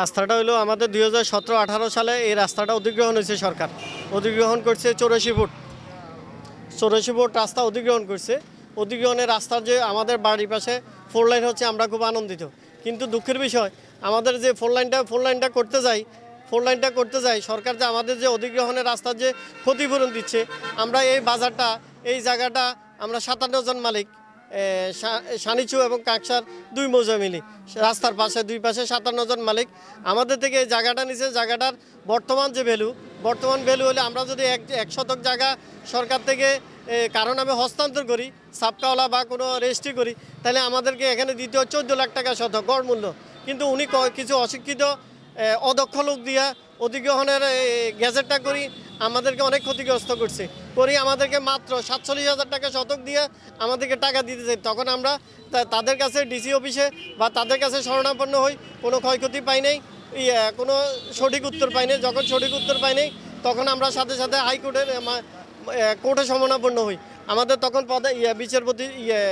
রাস্তাটা হলো আমাদের দুই হাজার সতেরো আঠারো সালে এই রাস্তাটা অধিগ্রহণ হয়েছে সরকার। অধিগ্রহণ করছে চৌরাশি ফুট। চৌরাশি ফুট রাস্তা অধিগ্রহণ করছে। অধিগ্রহণের রাস্তার যে আমাদের বাড়ির পাশে ফোর লাইন হচ্ছে, আমরা খুব আনন্দিত। কিন্তু দুঃখের বিষয়, আমাদের যে ফোর লাইনটা ফোর লাইনটা করতে যাই, ফোর লাইনটা করতে যাই, সরকার যে আমাদের যে অধিগ্রহণের রাস্তার যে ক্ষতিপূরণ দিচ্ছে, আমরা এই বাজারটা, এই জায়গাটা আমরা সাতান্ন জন মালিক সানিচু এবং কাকসার দুই মৌজা মিলি। রাস্তার পাশে দুই পাশে সাতান্ন জন মালিক। আমাদের থেকে এই জায়গাটা নিচে জায়গাটার বর্তমান যে ভ্যালু বর্তমান ভ্যালু হলে আমরা যদি এক এক শতক জায়গা সরকার থেকে এ, কারও নামে হস্তান্তর করি সাবকাওয়ালা বা কোনো রেজিস্ট্রি করি তাহলে আমাদেরকে এখানে দিতে হয় চোদ্দ লাখ টাকা শতক গড় মূল্য। কিন্তু উনি কিছু অশিক্ষিত অদক্ষ লোক দিয়া অধিগ্রহণের গ্যাজেটটা করি আমাদেরকে অনেক ক্ষতিগ্রস্ত করছে। করি আমাদেরকে মাত্র সাতচল্লিশ হাজার টাকা শতক দিয়ে আমাদেরকে টাকা দিতে চাই। তখন আমরা তাদের কাছে ডিসি অফিসে বা তাদের কাছে শরণাপন্ন হই। কোনো ক্ষয়ক্ষতি পাই নাই। ইয়ে, কোনো সঠিক উত্তর পাই নাই। যখন সঠিক উত্তর পাই নাই তখন আমরা সাথে সাথে হাইকোর্টের কোর্টে শরণাপন্ন হই। আমাদের তখন পদে ইয়ে, বিচারপতি ইয়ে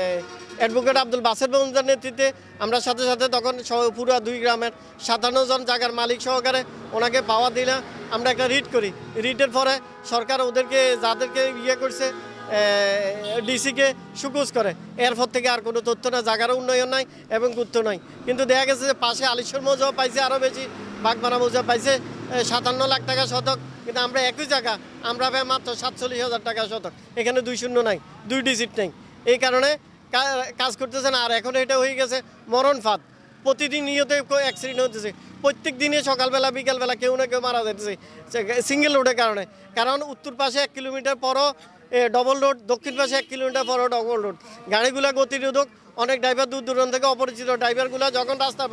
অ্যাডভোকেট আব্দুল বাসের বন্ধুদের নেতৃত্বে আমরা সাথে সাথে তখন পুরো দুই গ্রামের সাতান্ন জন জায়গার মালিক সহকারে ওনাকে পাওয়া দিলে আমরা একটা রিট করি। রিটের পরে সরকার ওদেরকে, যাদেরকে ইয়ে করছে ডিসিকে সুকুজ করে। এরপর থেকে আর কোনো তথ্য না, জায়গারও উন্নয়ন নাই এবং গুরুত্ব নাই। কিন্তু দেখা গেছে যে পাশে আলিশ্বর মৌজাও পাইছে, আরও বেশি। বাগমারা মৌজা পাইছে সাতান্ন লাখ টাকা শতক। কিন্তু আমরা একই জায়গা, আমরা মাত্র সাতচল্লিশ হাজার টাকা শতক। এখানে দুই শূন্য নাই, দুই ডিজিট নেই। এই কারণে কাজ করতেছে না, আর এখন এটা হয়ে গেছে মরণ ফাঁদ। প্রতিদিন নিয়তে অ্যাক্সিডেন্ট হতেছে প্রত্যেক দিনে সকালবেলা, বিকালবেলা কেউ না কেউ মারা যাচ্ছে সিঙ্গেল রোডের কারণে। কারণ উত্তর পাশে এক কিলোমিটার পরও ডবল রোড দক্ষিণ পাশে এক কিলোমিটার পরও ডবল রোড গাড়িগুলা গতিরোধক, অনেক ড্রাইভার দূর দূরান্ত থেকে অপরিচিত ড্রাইভারগুলো যখন রাস্তা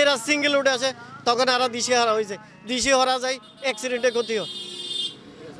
এরা সিঙ্গেল রোডে আসে, তখন এরা দিশে হারা হয়েছে দিশে হারা যায় অ্যাক্সিডেন্টে ক্ষতি হয়।